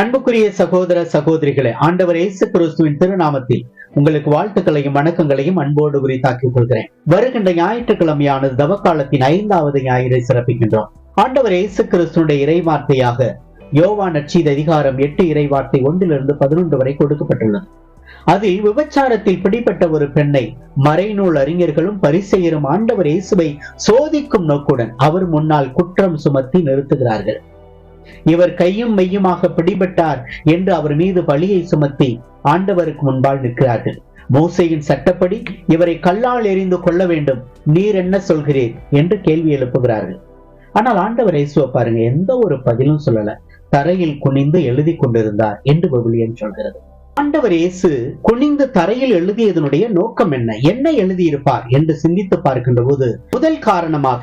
அன்புக்குரிய சகோதர சகோதரிகளே ஆண்டவர் இயேசு கிறிஸ்துவின் திருநாமத்தில் உங்களுக்கு வாழ்த்துக்களையும் வணக்கங்களையும் அன்போடு உரித்தாக்கிக் கொள்கிறேன். வருகின்ற ஞாயிற்றுக்கிழமையானது தவக்காலத்தின் ஐந்தாவது ஞாயிறை சிறப்பிக்கின்றோம். ஆண்டவர் இயேசு கிறிஸ்துடைய இறைவார்த்தையாக யோவா நச்சீத அதிகாரம் எட்டு இறைவார்த்தை ஒன்றிலிருந்து பதினொன்று வரை கொடுக்கப்பட்டுள்ளது. அதில் விபச்சாரத்தில் பிடிப்பட்ட ஒரு பெண்ணை மறைநூல் அறிஞர்களும் பரிசெயரும் ஆண்டவர் இயேசுவை சோதிக்கும் நோக்குடன் அவர் முன்னால் குற்றம் சுமத்தி நிறுத்துகிறார்கள். இவர் கையும் மெய்யுமாக பிடிபட்டார் என்று அவர் மீது பழியை சுமத்தி ஆண்டவருக்கு முன்பால் நிற்கிறார்கள். மோசையின் சட்டப்படி இவரை கல்லால் எரிந்து கொள்ள வேண்டும். நீர் என்ன சொல்கிறீர்? என்று கேள்வி எழுப்புகிறார்கள். ஆனால் ஆண்டவர் இயேசுவை பாருங்க எந்த ஒரு பதிலும் சொல்லல. தரையில் குனிந்து எழுதி கொண்டிருந்தார் என்று விவிலியம் சொல்கிறது. ஆண்டவர் இயேசு குனிந்து தரையில் எழுதியதனுடைய நோக்கம் என்ன? என்ன எழுதியிருப்பார்? என்று சிந்தித்து பார்க்கின்ற போது முதல் காரணமாக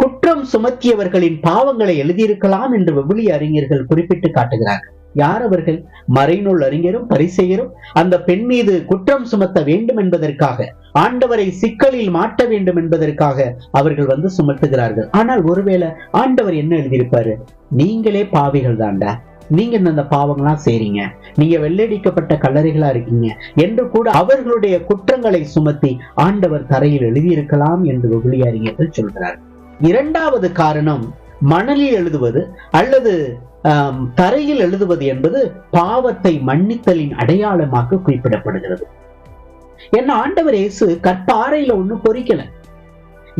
குற்றம் சுமத்தியவர்களின் பாவங்களை எழுதியிருக்கலாம் என்று விவிலிய அறிஞர்கள் குறிப்பிட்டு காட்டுகிறார்கள். யார் அவர்கள்? மறைநூல் அறிஞரும் பரிசெயரும் அந்த பெண் மீது குற்றம் சுமத்த வேண்டும் என்பதற்காக ஆண்டவரை சிக்கலில் மாட்ட வேண்டும் என்பதற்காக அவர்கள் வந்து சுமத்துகிறார்கள். ஆனால் ஒருவேளை ஆண்டவர் என்ன எழுதியிருப்பாரு? நீங்களே பாவிகள் தாண்டா. நீங்க இந்த பாவங்களாம் செய்றீங்க? நீங்க வெள்ளடிக்கப்பட்ட கல்லறைகளா இருக்கீங்க என்று கூட அவர்களுடைய குற்றங்களை சுமத்தி ஆண்டவர் தரையில் எழுதியிருக்கலாம் என்று விவிலிய அறிஞர்கள் சொல்கிறார்கள். இரண்டாவது காரணம் மணலில் எழுதுவது அல்லது தரையில் எழுதுவது என்பது பாவத்தை மன்னித்தலின் அடையாளமாக குறிப்பிடப்படுகிறது. என்ன ஆண்டவர் இயேசு கற்பாறையில ஒண்ணும் பொறிக்கல.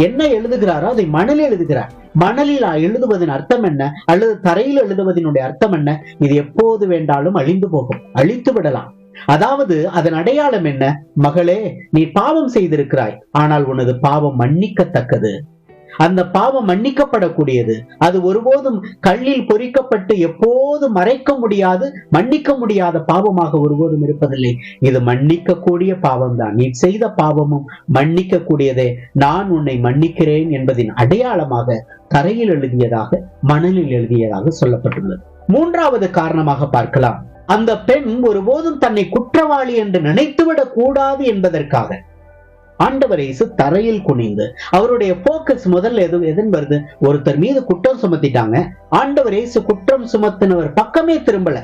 என்ன எழுதுகிறாரோ அதை மணலில் எழுதுகிறார். மணலில் எழுதுவதன் அர்த்தம் என்ன? அல்லது தரையில் எழுதுவதனுடைய அர்த்தம் என்ன? இது எப்போது வேண்டாலும் அழிந்து போகும் அழித்து விடலாம். அதாவது அதன் அடையாளம் என்ன? மகளே நீ பாவம் செய்திருக்கிறாய். ஆனால் உனது பாவம் மன்னிக்கத்தக்கது. அந்த பாவம் மன்னிக்கப்படக்கூடியது. அது ஒருபோதும் கல்லில் பொறிக்கப்பட்டு எப்போது மறைக்க முடியாது மன்னிக்க முடியாத பாவமாக ஒருபோதும் இருப்பதில்லை. இது மன்னிக்கக்கூடிய பாவம் தான் நீ செய்த பாவமும் மன்னிக்க கூடியதே நான் உன்னை மன்னிக்கிறேன் என்பதின் அடையாளமாக தரையில் எழுதியதாக மணலில் எழுதியதாக சொல்லப்பட்டுள்ளது. மூன்றாவது காரணமாக பார்க்கலாம். அந்த பெண் ஒருபோதும் தன்னை குற்றவாளி என்று நினைத்துவிடக் கூடாது என்பதற்காக ஆண்டவர் இயேசு தரையில் குனிந்து அவருடைய போக்கஸ் முதல்ல எது எதுன்னு வருது? ஒருத்தர் மீது குற்றம் சுமத்திட்டாங்க. ஆண்டவர் இயேசு குற்றம் சுமத்தினவர் பக்கமே திரும்பல.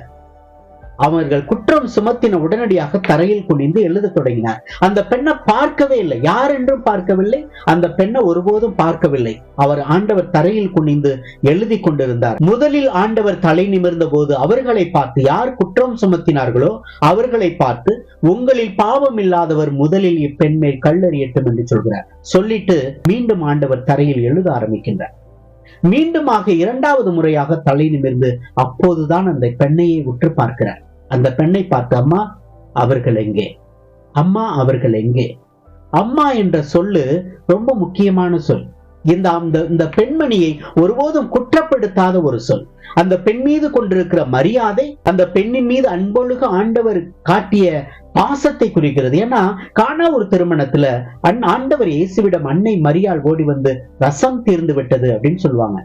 அவர்கள் குற்றம் சுமத்தின உடனடியாக தரையில் குனிந்து எழுத தொடங்கினார். அந்த பெண்ணை பார்க்கவே இல்லை. யார் என்றும் பார்க்கவில்லை. அந்த பெண்ணை ஒருபோதும் பார்க்கவில்லை. அவர் ஆண்டவர் தரையில் குனிந்து எழுதி கொண்டிருந்தார். முதலில் ஆண்டவர் தலை நிமிர்ந்த போது அவர்களை பார்த்து யார் குற்றம் சுமத்தினார்களோ அவர்களை பார்த்து உங்களில் பாவம் இல்லாதவர் முதலில் இப்பெண் கல்லறியட்டும் என்று சொல்கிறார். சொல்லிட்டு மீண்டும் ஆண்டவர் தரையில் எழுத ஆரம்பிக்கின்றார். மீண்டுமாக இரண்டாவது முறையாக தலை நிமிர்ந்து அப்போதுதான் அந்த பெண்ணையை உற்று பார்க்கிறார். அந்த பெண்ணை பார்த்து அம்மா அவர்கள் எங்கே? அம்மா அவர்கள் எங்கே? அம்மா என்ற சொல்லு ரொம்ப முக்கியமான சொல். இந்த அந்த இந்த பெண்மணியை ஒருபோதும் குற்றப்படுத்தாத ஒரு சொல். அந்த பெண் மீது கொண்டிருக்கிற மரியாதை அந்த பெண்ணின் மீது அன்பொழுக ஆண்டவர் காட்டிய பாசத்தை குறிக்கிறது. ஏன்னா காணா ஒரு திருமணத்துல அன் ஆண்டவர் இயேசுவிடம் அன்னை மரியாள் ஓடி வந்து ரசம் தீர்ந்து விட்டது அப்படின்னு சொல்லுவாங்க.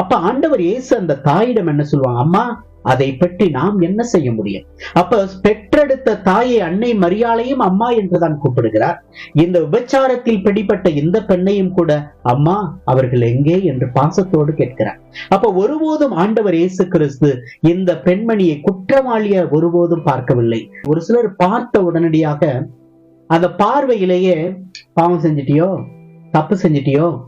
அப்ப ஆண்டவர் இயேசு அந்த தாயிடம் என்ன சொல்லுவாங்க? அம்மா அதை பற்றி நாம் என்ன செய்ய முடியும்? அப்ப பெற்றெடுத்த தாயை அன்னை மரியாளையும் அம்மா என்றுதான் கூப்பிடுகிறார். இந்த விபச்சாரத்தில் பிடிப்பட்ட இந்த பெண்ணையும் கூட அம்மா அவர்கள் எங்கே என்று பாசத்தோடு கேட்கிறார். அப்ப ஒருபோதும் ஆண்டவர் இயேசு கிறிஸ்து இந்த பெண்மணியை குற்றவாளிய ஒருபோதும் பார்க்கவில்லை. ஒரு சிலர் பார்த்த உடனடியாக அந்த பார்வையிலேயே பாவம் செஞ்சிட்டியோ? தப்பு செஞ்சிட்டியோ?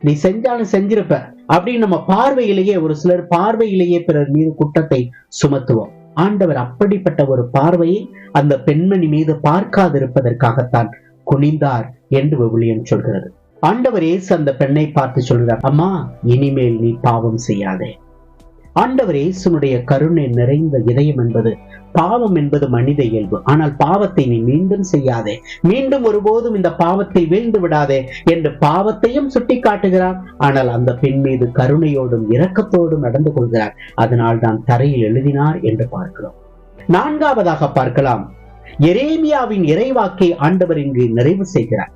நீ செஞ்சாலும் செஞ்சிருப்ப. அப்படின்னு நம்ம பார்வையிலேயே ஒரு சிலர் பார்வையிலேயே பிறர் மீது குற்றத்தை சுமத்துவோம். ஆண்டவர் அப்படிப்பட்ட ஒரு பார்வையை அந்த பெண்மணி மீது பார்க்காதிருப்பதற்காகத்தான் குனிந்தார் என்று விவிலியம் சொல்கிறது. ஆண்டவர் இயேசு அந்த பெண்ணை பார்த்து சொல்கிறார் அம்மா இனிமேல் நீ பாவம் செய்யாதே. ஆண்டவர் இயேசுனுடைய கருணை நிறைந்த இதயம் என்பது பாவம் என்பது மனித இயல்பு. ஆனால் பாவத்தை நீ மீண்டும் செய்யாதே. மீண்டும் ஒருபோதும் இந்த பாவத்தை வீழ்ந்து விடாதே என்று பாவத்தையும் சுட்டி காட்டுகிறார் ஆனால் அந்த பெண் மீது கருணையோடும் இரக்கத்தோடும் நடந்து கொள்கிறார். அதனால் தான் தரையில் எழுதினார் என்று பார்க்கிறோம். நான்காவதாக பார்க்கலாம். எரேமியாவின் இறைவாக்கை ஆண்டவர் இங்கு நிறைவு செய்கிறார்.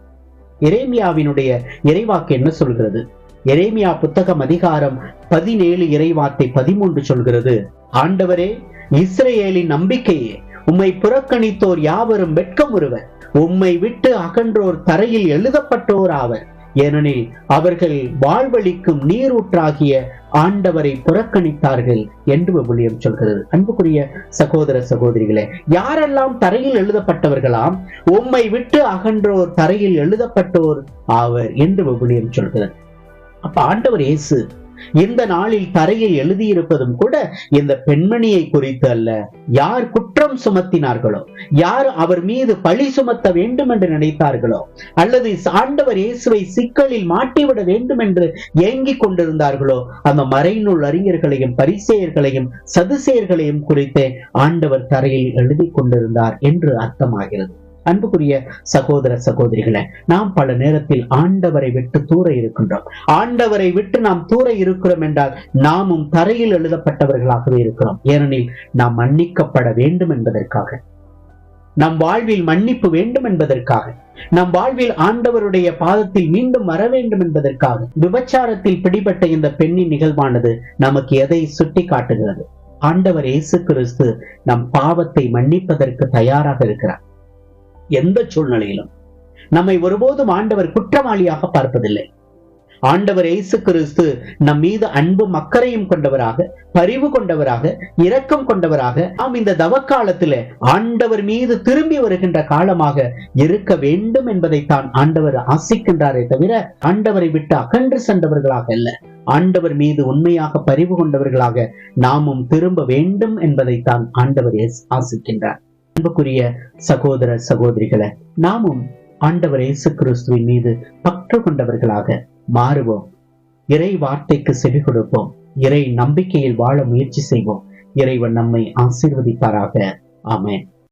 எரேமியாவினுடைய இறைவாக்கு என்ன சொல்கிறது? எரேமியா புத்தகம் அதிகாரம் பதினேழு இறைவார்த்தை பதிமூன்று சொல்கிறது ஆண்டவரே இஸ்ரேலின் நம்பிக்கையே உம்மை புறக்கணித்தோர் யாவரும் வெட்கமுறுவர் உம்மை விட்டு அகன்றோர் தரையில் எழுதப்பட்டோர் ஆவர். ஏனெனில் அவர்கள் வாழ்வழிக்கும் நீரூற்றாகிய ஆண்டவரை புறக்கணித்தார்கள் என்று விவிலியம் சொல்கிறது. அன்புக்குரிய சகோதர சகோதரிகளே யாரெல்லாம் தரையில் எழுதப்பட்டவர்களாம் உம்மை விட்டு அகன்றோர் தரையில் எழுதப்பட்டோர் ஆவர் என்று விவிலியம் சொல்கிறது. அப்ப ஆண்டவர் இயேசு இந்த நாளில் தரையில் எழுதியிருப்பதும் கூட இந்த பெண்மணியை குறித்து அல்ல. யார் குற்றம் சுமத்தினார்களோ யார் அவர் மீது பழி சுமத்த வேண்டும் என்று நினைத்தார்களோ அல்லது ஆண்டவர் இயேசுவை சிக்கலில் மாட்டிவிட வேண்டும் என்று ஏங்கிக் கொண்டிருந்தார்களோ அந்த மறைநூல் அறிஞர்களையும் பரிசெயர்களையும் சதுசேயர்களையும் குறித்து ஆண்டவர் தரையில் எழுதி கொண்டிருந்தார் என்று அர்த்தமாகிறது. அன்புக்குரிய சகோதர சகோதரிகளை நாம் பல நேரத்தில் ஆண்டவரை விட்டு தூர இருக்கின்றோம். ஆண்டவரை விட்டு நாம் தூர இருக்கிறோம் என்றால் நாமும் தரையில் எழுதப்பட்டவர்களாகவே இருக்கிறோம். ஏனெனில் நாம் மன்னிக்கப்பட வேண்டும் என்பதற்காக நம் வாழ்வில் மன்னிப்பு வேண்டும் என்பதற்காக நம் வாழ்வில் ஆண்டவருடைய பாதத்தில் மீண்டும் வர வேண்டும் என்பதற்காக விபச்சாரத்தில் பிடிபட்ட இந்த பெண்ணின் நிகழ்வானது நமக்கு எதை சுட்டி காட்டுகிறது ஆண்டவர் இயேசு கிறிஸ்து நம் பாவத்தை மன்னிப்பதற்கு தயாராக இருக்கிறார். எந்த சூழ்நிலையிலும். நம்மை ஒருபோதும் ஆண்டவர் குற்றவாளியாக பார்ப்பதில்லை. ஆண்டவர் இயேசு கிறிஸ்து நம் மீது அன்பும் அக்கறையும் கொண்டவராக பரிவு கொண்டவராக இரக்கம் கொண்டவராக நாம் இந்த தவக்காலத்தில் ஆண்டவர் மீது திரும்பி வருகின்ற காலமாக இருக்க வேண்டும் என்பதைத்தான் ஆண்டவர் ஆசிக்கின்றாரே தவிர ஆண்டவரை விட்டு அகன்று சென்றவர்களாக அல்ல. ஆண்டவர் மீது உண்மையாக பரிவு கொண்டவர்களாக நாமும் திரும்ப வேண்டும் என்பதைத்தான் ஆண்டவர் ஆசிக்கின்றார். அன்புக்குரிய சகோதர சகோதரிகளை நாமும் ஆண்டவர் இயேசு கிறிஸ்துவின் மீது பற்று கொண்டவர்களாக மாறுவோம். இறை வார்த்தைக்கு செவி கொடுப்போம். இறை நம்பிக்கையில் வாழ முயற்சி செய்வோம். இறைவன் நம்மை ஆசீர்வதிப்பாராக. ஆமேன்.